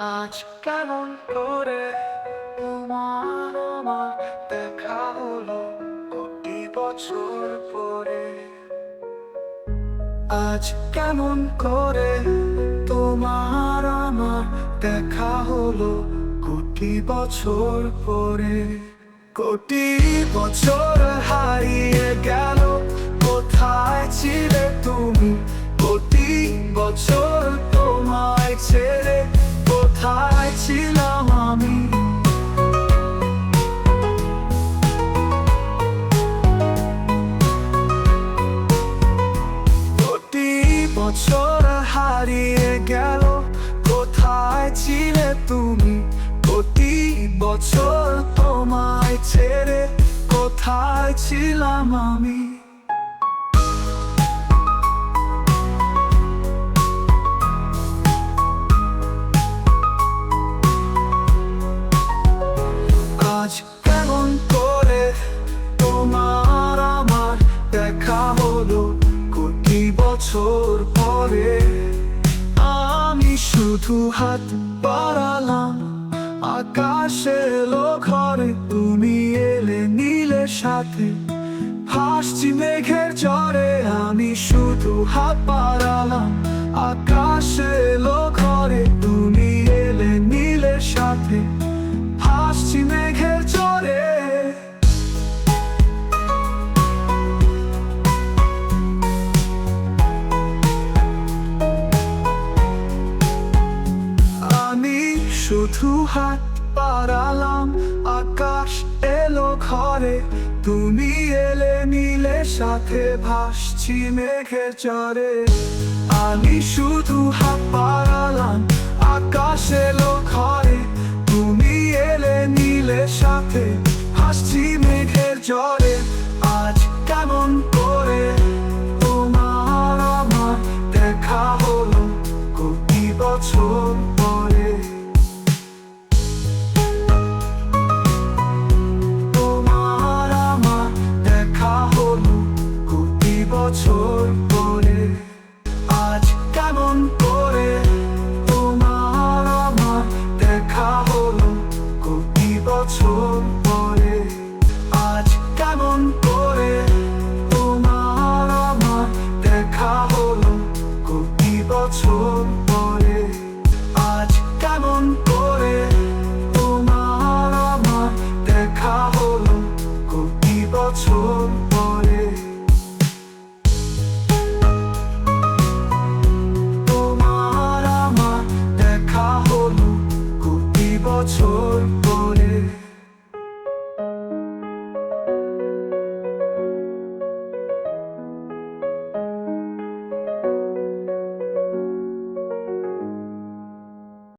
আজ কেমন করে তোমার আমার দেখা হলো কোটি বছর পরে। আজ কেমন করে তোমার আমার দেখা হলো কোটি বছর পরে। কোটি বছর হারিয়ে গেল কোথায় ছিলাম আমি? কোটি বছর হারিয়ে গেল। কোথায় ছিলে তুমি? কোটি বছর ছেড়ে কোথায় ছিলাম আমি? দেখা হলো কোটি বছর পরে। আমি শুধু হাত বাড়ালাম, আকাশে এলো ঘরে। তুমি এলে নীলের সাথে, ভাসছি মেঘের জ্বরে আমি শুধু হাত বাড়ালাম, আকাশে এলো ঘরে। তুমি শুধু হাত পারালাম আকাশ এলো ঘরে। তুমি এলে নীলের সাথে ভাসছি মেঘে চরে। আমি শুধু হাত পারালাম আকাশ এলো ঘরে। তুমি এলে নীলের সাথে ভাসছি মেঘের জ্বরে। আজ কেমন করে তোমার আমার দেখা হলো কোটি বছর। বছর